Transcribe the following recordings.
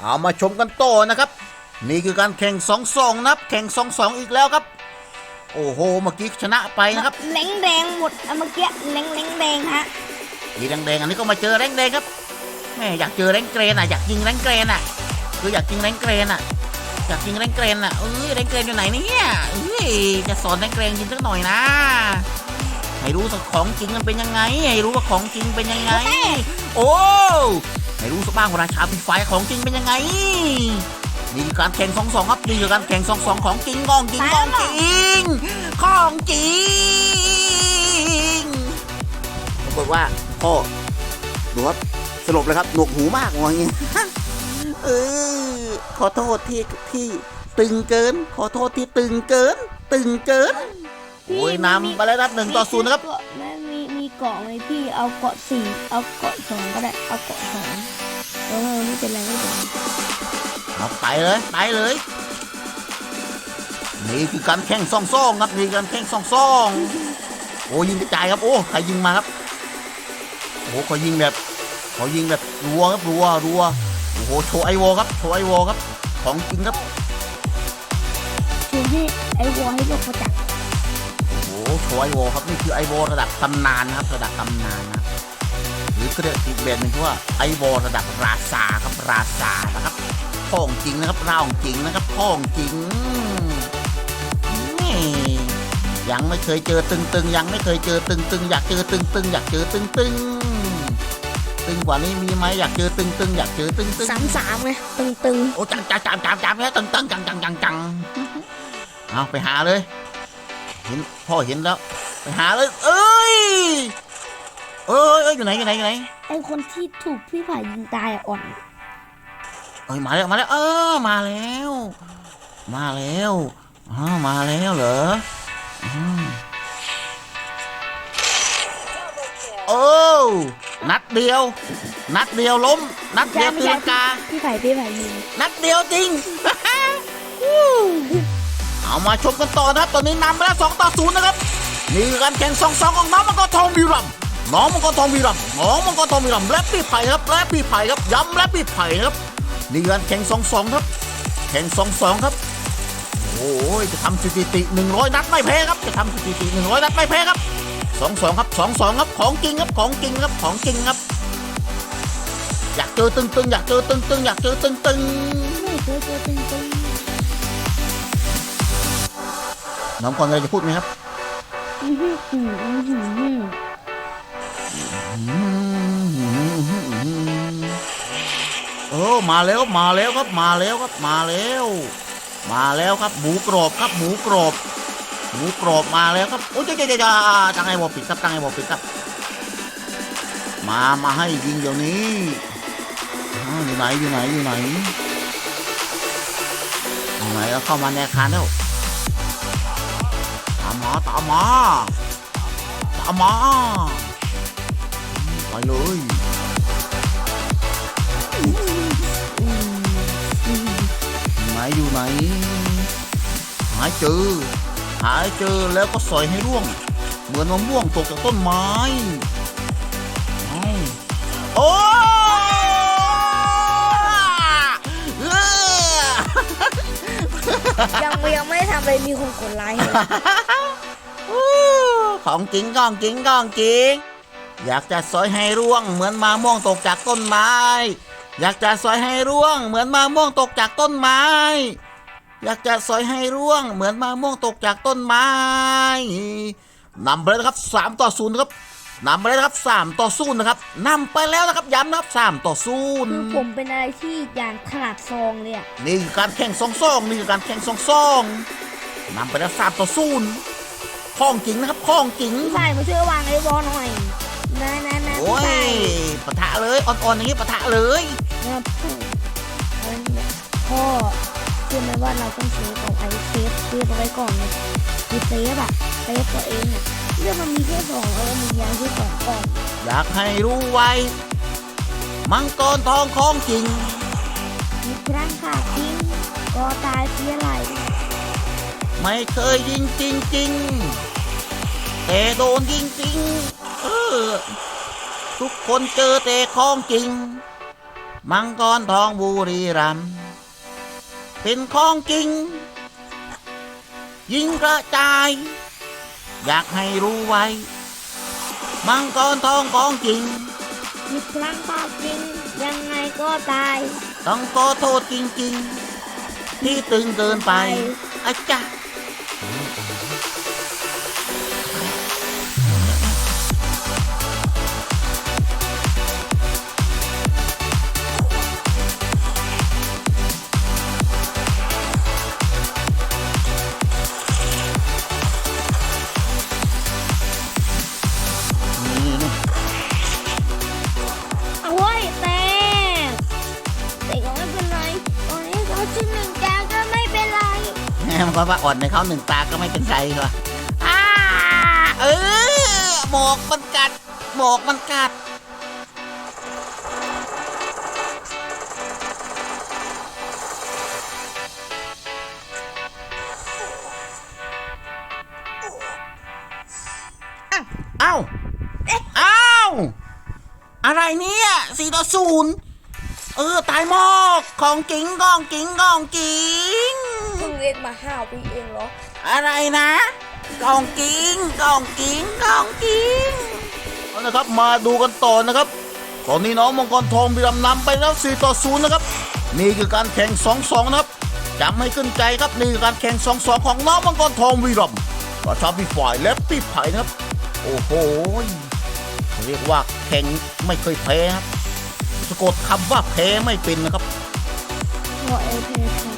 เอามาชมกันต่อนะครับ นี่คือการแข่งสองสองนะครับ แข่งสองสองอีกแล้วครับ โอ้โห เมื่อกี้ชนะไปนะครับแรงแดงหมดอะเมื่อกี้แรงแรงแดงฮะสีแดงๆอันนี้ก็มาเจอแรงแดงครับแม่อยากเจอแรงเกรนอะอยากยิงแรงเกรนอะคืออยากยิงแรงเกรนอะอยากยิงแรงเกรนอะเอ้ยแรงเกรนอยู่ไหนเนี่ยเอ้ยจะสอนแรงเกรนยิงสักหน่อยนะให้รู้สักของจริงมันเป็นยังไง ให้รู้ว่าของจริงเป็นยังไง โอ้ ให้รู้สักบ้างว่าราชาปีไฟของจริงเป็นยังไง นี่คือการแข่งสองสองครับนี่คือการแข่งสองสองของจริงของจริงของจริงของจริงปรากฏว่าพ่อดูครับสลบเลยครับหนวกหูมากงออย่างเงี้ยเออขอโทษที่ที่ตึงเกิน ขอโทษที่ตึงเกิน ตึงเกินโอ้ยนำไปแล้วครับหนึ่งต่อศูนย์นะครับ เกาะไหมพี่ เอาเกาะสี่เอาเกาะสองก็ได้ เอาเกาะสองเออไม่เป็นไรไม่เป็นไรเอาไปเลยไปเลยนี่คือการแข่งซองซองครับนี่การแข่งซองซองโอ้ยิงกระจายครับโอ้ใครยิงมาครับโอ้เขายิงแบบเขายิงแบบรัวครับรัวรัวโอ้โหโชว์ไอวอลครับโชว์ไอวอลครับของจริงครับชวนให้ไอวอลให้โลกประจักษ์ โอ้โหโชว์ไอวอลครับนี่คือไอวอลระดับตำนานนะครับระดับตำนานนะหรือก็เรียกอีกแบบหนึงคือว่าไอวอลระดับราชาครับราชานะครับพ่องจริงนะครับร่างจริงนะครับพ่องจริงนี่ยังไม่เคยเจอตึงๆ ยังไม่เคยเจอตึงๆ อยากเจอตึงๆ อยากเจอตึงๆ ตึงกว่านี้มีไหมอยากเจอตึงๆ อยากเจอตึงๆสามสามไงตึงตึงโอ้จังจังจังจังจังแล้วตึงตึงจังจังจังจังเอาไปหาเลย เห็นพ่อเห็นแล้ว ไปหาเลยเอ้ยเอ้ยเอ้ยอยู่ไหนอยู่ไหนอยู่ไหนไอ้คนที่ถูกพี่ผ่ายิงตายอะอ่อนเอ้ยมาแล้วมาแล้วเออมาแล้ว มาแล้วอ๋อมาแล้วเหรออืมโอ้นัดเดียว นัดเดียวล้ม นัดเดียวตีลังกา พี่ผ่าพี่ผ่ายิงนัดเดียวจริง เอามาชมกันต่อนะครับ ตอนนี้นำไปแล้วสองต่อศูนย์นะครับนี่การแข่งสองสองของน้องมังกรทองวีรัมน้องมังกรทองวีรัมน้องมังกรทองวีรัมและพี่ไผ่ครับและพี่ไผ่ครับย้ำและพี่ไผ่ครับนี่การแข่งสองสองครับ แข่งสองสองครับโอ้ยจะทำสถิติหนึ่งร้อยนัดไม่แพ้ครับ จะทำสถิติหนึ่งร้อยนัดไม่แพ้ครับสองสองครับสองสองครับของจริงครับของจริงครับของจริงครับ อยากเจอตึงๆอยากเจอตึงๆอยากเจอตึงๆไม่เคยเจอตึงตึง น้องก่อนอะไรจะพูดไหมครับอือหืออื้อหืออื้อหือเออมาแล้วมาแล้วครับมาแล้วครับมาแล้ว มาแล้วครับ หมูกรอบครับ หมูกรอบ หมูกรอบมาแล้วครับโอ้ยเจ้าเจ้าเจ้าตั้งไอ้บอปิดครับตั้งไอ้บอปิดครับ มามาให้ยิงเดี๋ยวนี้อยู่ไหนอยู่ไหนอยู่ไหนอยู่ไหนแล้วเข้ามาในอาคารแล้ว มาตามมาตามมาไปเลยไหนอยู่ไหน หาเจอ หาเจอแล้วก็สอยให้ร่วง เหมือนมะม่วงตกจากต้นไม้โอ้ยังยังไม่ได้ทำอะไรมีคนกดไลค์ ของจริงของจริงของจริง อยากจะสอยให้ร่วงเหมือนมะม่วงตกจากต้นไม้ อยากจะสอยให้ร่วงเหมือนมะม่วงตกจากต้นไม้ อยากจะสอยให้ร่วงเหมือนมะม่วงตกจากต้นไม้นำไปแล้วนะครับสามต่อศูนย์ครับนำไปแล้วนะครับสามต่อศูนย์นะครับนำไปแล้วนะครับย้ำนะครับสามต่อศูนย์คือผมเป็นอะไรที่อย่างขนาดซองเลยอะนี่คือการแข่งสองซองนี่คือการแข่งสองซองนำไปแล้วสามต่อศูนย์ ข้องจริงนะครับข้องจริงพี่ผ่ามาช่วยวางไอ้วอลหน่อยนะนะนะโอ้พี่ยผ่าปะทะเลยอ่อนๆอย่างนี้ปะทะเลย นะครับเอาเนี่ยพ่อเชื่อไหมว่าเราต้องเซฟเอาไอเซฟเซฟเอาไว้ก่อนเลยคือเซฟอะเซฟตัวเองอะเรื่องมันมีแค่สองเออมียางแค่สองกล่องอยากให้รู้ไว้ มังกรทองของจริง มีครั้งขาดทิ้งก็ตายเสียไหล ไม่เคยยิงจริงจริงๆแต่โดนยิงจริงเออทุกคนเจอแต่ของจริง มังกรทองบุรีรัมย์เป็นของจริง ยิงกระจาย อยากให้รู้ไว้ มังกรทองของจริงหยิบพลังภาพจริง ยังไงก็ตาย ต้องขอโทษจริง ๆ ที่ตึงเกินไปอาจารย์ Mm-hmm. ว่าอ่อนในเขาหนึ่งตาก็ไม่เป็นไรหรอกอ่าเออหมอกมันกัดหมอกมันกัดเอ้าเอ้าอะไรเนี่ยสี่ต่อศูนย์เออ ตายหมอก ของจริงกองจริงกองจริง เพิ่งเล่นมาห้าปีเองเหรอ อะไรนะกองจริงกองจริงกองจริงเอานะครับมาดูกันต่อนะครับตอนนี้น้องมังกรทองมีลำนำไปแล้ว4ต่อ0นะครับนี่คือการแข่ง 2-2 นะครับจำให้ขึ้นใจครับนี่คือการแข่ง 2-2 ของน้องมังกรทองวีรัมย์ก็ชอบพี่ฝ่ายและพี่ไผ่นะครับโอ้โหเรียกว่าแข่งไม่เคยแพ้ครับสะกดคำว่าแพ้ไม่เป็นนะครับพอเอเพย์ของเธอ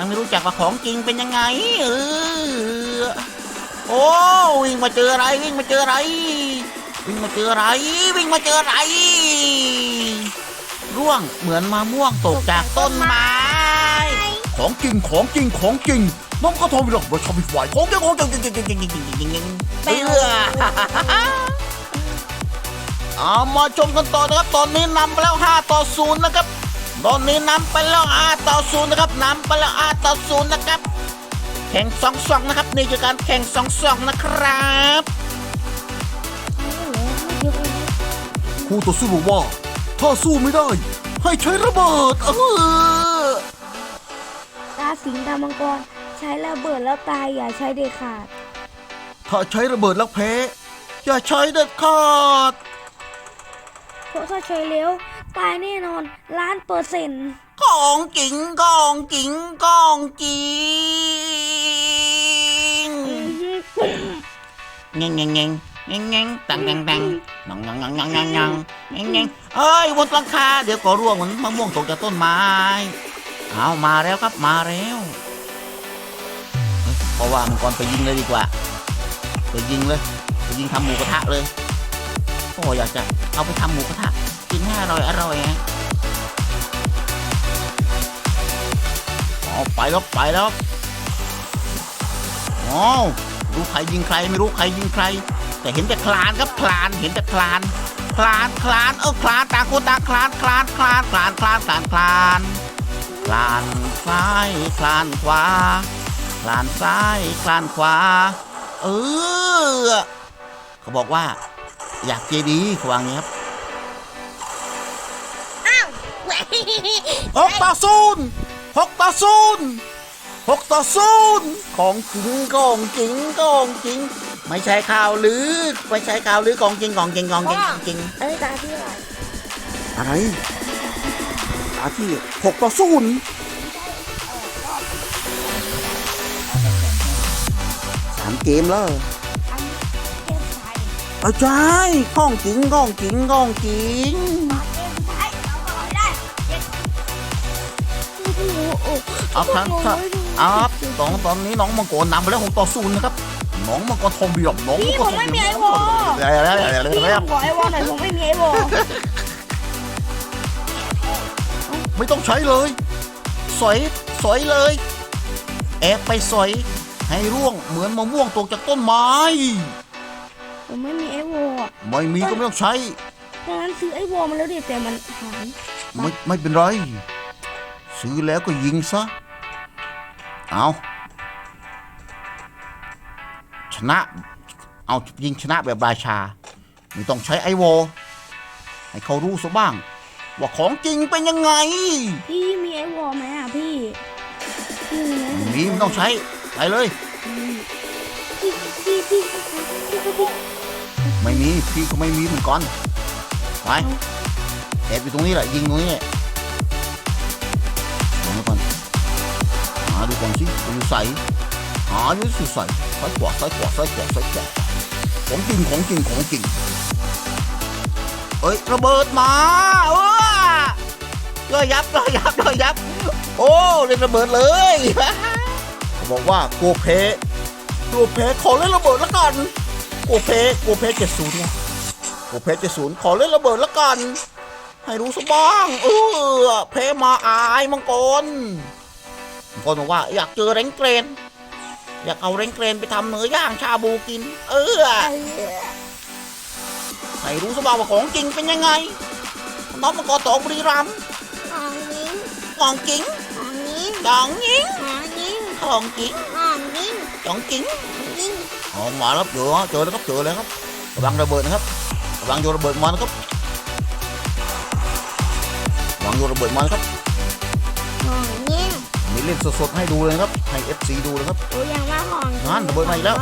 ยังไม่รู้จักว่าของจริงเป็นยังไงเออโอ้วิ่งมาเจออะไรวิ่งมาเจออะไร วิ่งมาเจออะไร วิ่งมาเจออะไร ร่วงเหมือนมะม่วงตกจากต้นไม้ ของจริงของจริงของจริงน้องก็ทอมหรอกว่าชอบมีฝ่ายของจริงของจริงจริงจริงจริงจริงจริงจริงจริงเออเอามาชมกันต่อนะครับตอนนี้นำไปแล้ว 5 ต่อ 0 นะครับ ตอนนี้นำไปแล้ว5ต่อ0นะครับนำไปแล้ว5ต่อ0นะครับ แข่งสองสองนะครับ นี่คือการแข่งสองสองนะครับครูต่อสู้บอกว่า ถ้าสู้ไม่ได้ ให้ใช้ระเบิดเออตาสิงห์ตามังกร ใช้ระเบิดแล้วตายอย่าใช้เด็ดขาด ถ้าใช้ระเบิดแล้วแพ้ อย่าใช้เด็ดขาด เพราะถ้าใช้เร็ว ตายแน่นอนล้านเปอร์เซ็นต์ของจริงกองจริงกองจริงเง่งเง่งเง่งเง่งเง่งตังตังตังนังนังนังนังนังนังเง่งเง่งเอ้ยบนหลังคาเดี๋ยวก็ร่วงเหมือนมะม่วงตกจากต้นไม้เอามาแล้วครับมาแล้วเอ้ยเพราะว่ามันก่อนไปยิงเลยดีกว่าไปยิงเลยไปยิงทำหมูกระทะเลยโอ้อยากจะเอาไปทำหมูกระทะ กินให้อร่อยอร่อยฮะเอไปแล้วไปแล้วอ๋อรู้ใครยิงใครไม่รู้ใครยิงใคร แต่เห็นแต่คลานครับคลานเห็นแต่คลานคลานคลานเออคลานตางคตาคลานคลานคลานคลานคลานคลานคลานคลานซ้ายคลานขวาคลานซ้ายคลานขวา เออเขาบอกว่า อยากเจดีย์เขาว่างนี้ครับ หกต่อศูนย์หกต่อศูนย์หกต่อศูนย์ของจริงของจริงของจริง ไม่ใช่ข่าวหรือไม่ใช่ข่าวหรือของจริงของจริงของจริงของจริงเอ้ยตาที่ไหนอะไรตาที่หกต่อศูนย์สามเกมแล้วอันเกมไทยเอาใช่ก้องจริงก้องจริงก้องจริง เอาครับครับเอาครับตอนตอนนี้น้องมังกรนำไปแล้วหกต่อศูนย์นะครับน้องมังกรทองเบียมน้องมังกรทองเบียมเดี๋ยวเดี๋ยวเดี๋ยวเดี๋ยวพี่เดี๋ยวผมบอกไอ้วอลหน่อยผมไม่มีไอ้วอลไม่ต้องใช้เลย สอยสอยเลย แอบไปสอย ให้ร่วงเหมือนมะม่วงตกจากต้นไม้ผมไม่มีไอโวอะไม่มีก็ไม่ต้องใช้ดังนั้นซื้อไอโวมาแล้วดิแต่มันหายไม่ไม่เป็นไร ซื้อแล้วก็ยิงซะ เอาชนะ เอายิงชนะแบบราชา ไม่ต้องใช้ไอโวอให้เขารู้ซะบ้าง ว่าของจริงเป็นยังไง พี่มีไอโวไหมอะพี่ พี่มีไหมมีไม่ต้องใช้ ไปเลย พี่พี่พี่พี่พี่พี่ไม่มี พี่ก็ไม่มีเหมือนกัน ไปแอบอยู่ตรงนี้แหละ ยิงตรงนี้แหละ ดูก่อนสิอยู่ใสหาอยู่สิใสซ้ายขวาซ้ายขวาซ้ายขวาซ้ายขวาของจริงของจริงของจริงเอ้ยระเบิดมาเออเลยยับเลยยับเลยยับ โอ้เล่นระเบิดเลยเขาบอกว่าโกเพโกเพขอเล่นระเบิดล้วกันโกเพโกเพเจ็ดศูนย์ไงโกเพเจ็ดศูนย์ขอเล่นระเบิดล้วกันให้รู้สบ้าง เออเพมาอายมังกร มังกรบอกว่าอยากเจอแรงเกรน อยากเอาแรงเกรนไปทำเนื้อย่างชาบูกิน เออให้รู้สบ้างว่าของจริงเป็นยังไง น้องมังกรตองบุรีรัมย์อ่างนิ้งของจริงอ่างนิ้งจองยิงอ่างนิ้งของจริงอ่างนิ้งจองจริงนิ้งอ๋อมาแล้วเจอเจอแล้วครับเจอแล้วครับระวังระเบิดนะครับระวังโยนระเบิดมานะครับระวังโยนระเบิดมานะครับอ่างนิ้งมี เล่นสดๆให้ดูเลยนะครับให้ FC ดูเลยครับโอ้ยังว่าห่องนั่นระเบิดมาอีกแล้ว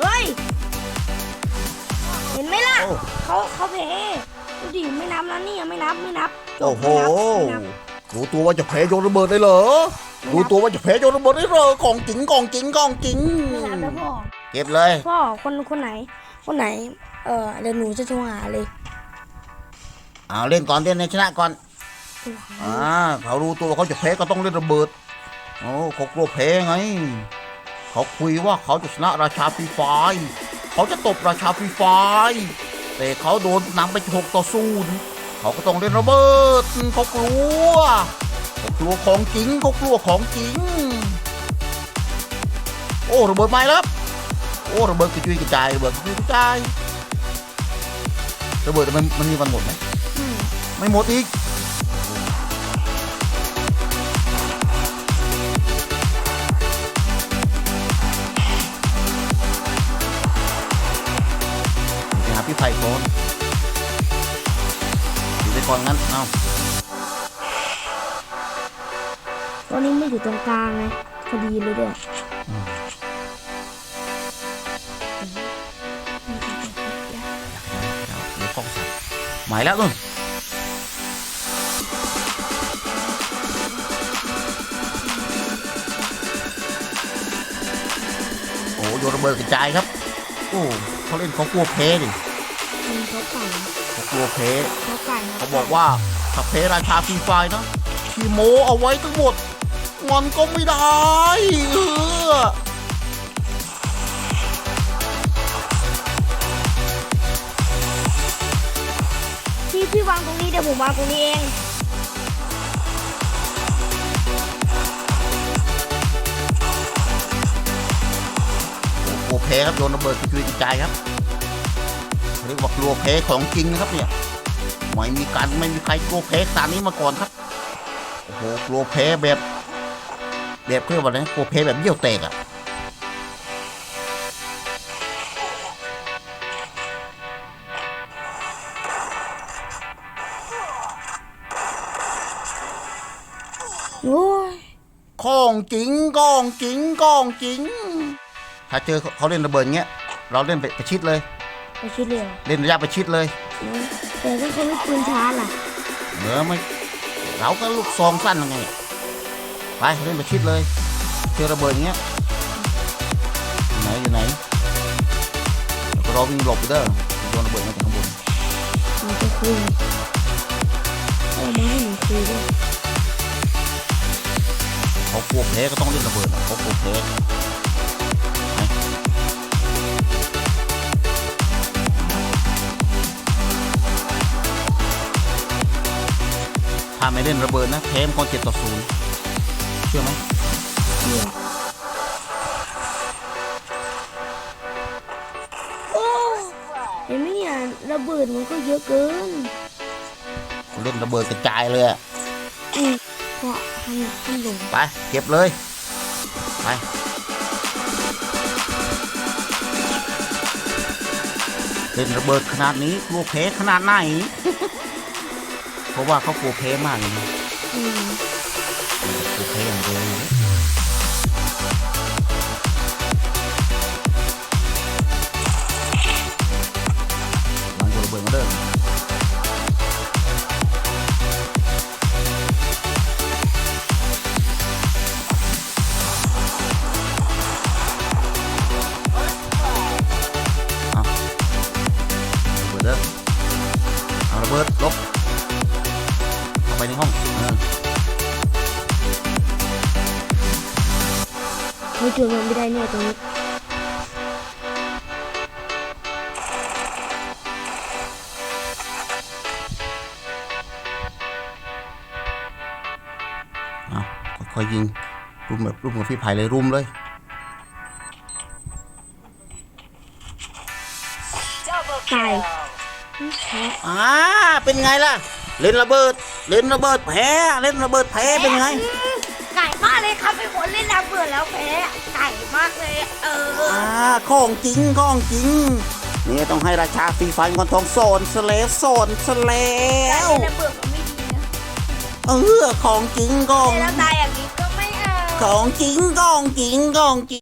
เฮ้ยเห็นไหมล่ะโอ้เขาเขาเพดูดิไม่นับแล้วนี่ยังไม่นับไม่นับจบโอ้โหไม่นับ รู้ตัวว่าจะแพ้โยนระเบิดได้เหรอ รู้ตัวว่าจะแพ้โยนระเบิดได้เหรอ ของจริงของจริงของจริงไม่นับไม่นับแล้วพ่อ เก็บเลย พ่อคนคนไหน คนไหน เออเดี๋ยวหนูจะโทรหาเลยเอาเล่นก่อนเล่นในชนะก่อนโทรหาอ่าเขารู้ตัวว่าเขาจะแพ้ก็ต้องเล่นระเบิดโอ้เขากลัวแพ้ไง เขาคุยว่าเขาจะชนะราชาฟรีไฟร์เขาจะตบราชาฟรีไฟร์แต่เขาโดนนำไปหกต่อศูนย์ เขาก็ต้องเล่นระเบิดเขากลัวเขากลัวของจริงเขากลัวของจริง โอ้ระเบิดไหม้แล้วครับโอ้ระเบิดกระจุยกระจายระเบิดกระจุยกระจายระเบิดมันมันมีวันหมดไหมอืมไม่หมดอีกไปหาพี่ไผ่ก่อนอยู่ไป ก่อนงั้น เอาตอนนี้ไม่อยู่ตรงกลางไงพอดีเลยด้วยเดี๋ยวฟอกใส่หมายแล้วนู่นโอ้โยนระเบิดกระจายครับ โอ้เขาเล่นเขากลัวเพดิ มีเขาไก่เขากลัวเพเขาไก่เขาบอกว่าถ้าเพราชาฟรีไฟร์นะที่โมเอาไว้ทั้งหมด มันก็ไม่ได้เออพี่พี่วางตรงนี้เดี๋ยวผมวางตรงนี้เองโอ้โหเพครับโยนระเบิดกระจุยกระจายครับ เรียกว่ากลัวเพของจริงนะครับเนี่ยไม่มีการไม่มีใครกลัวเพขนาดนี้มาก่อนครับโอ้โหกลัวเพแบบแบบเพื่อว่าอะไรนะกลัวเพแบบเยี่ยวแตกอะโอ้ยของจริงของจริงของจริง ถ้าเจอเขาเล่นระเบิดเงี้ย เราเล่นไปประชิดเลย ไปคิดเลยเหรอเล่นระยะประชิดเลย แต่ถ้าเขาไม่ปืนช้าล่ะเออไม่เราก็ลูกซองสั้นยังไงไปเล่นประชิดเลยเจอระเบิดอย่างเงี้ยอยู่ไหนอยู่ไหนแล้วก็รอวิ่งหลบไปเด้อโดนระเบิดมาจากข้างบนมันจะคุยเอามาให้หนูคุยด้วยลัวแพ้ก็ต้องเล่นระเบิดอะเขากลัวแพ้ ถ้าไม่เล่นระเบิดนะแพ้มันก็เจ็ดต่อศูนย์เชื่อไหมเนี่ยโอ้เห็นไหมเนี่ยระเบิดมันก็เยอะเกินเล่นระเบิดกระจายเลยอะอืมเพราะทำหนักขึ้นลงไปเก็บเลย ไปเล่นระเบิดขนาดนี้กลัวเพขนาดไหน เพราะว่าเขากลัวแพ้มากเลยนะ อืม เจอมันไม่ได้เนี่ยตรงนี้เอาค่อยๆยิงรุมแบบรุมกับพี่ไผ่เลยรุมเลยตายแพ้อ่าเป็นไงล่ะ เล่นระเบิด เล่นระเบิดแพ้เล่นระเบิดแพ้เป็นไงไก่มาก เลยครับไปหมดเล่นระเบิดแล้วแพ้ไก่มากเลย เอออ่าของจริงของจริง นี่ต้องให้ราชาฟรีไฟร์คนทองโซนสเลฟโซนสเลการวเล่นระเบิดมันไม่ดีนะเออของจริงของเล่นแล้วตายอย่างนี้ก็ไม่เอา ของจริงของจริงของจริง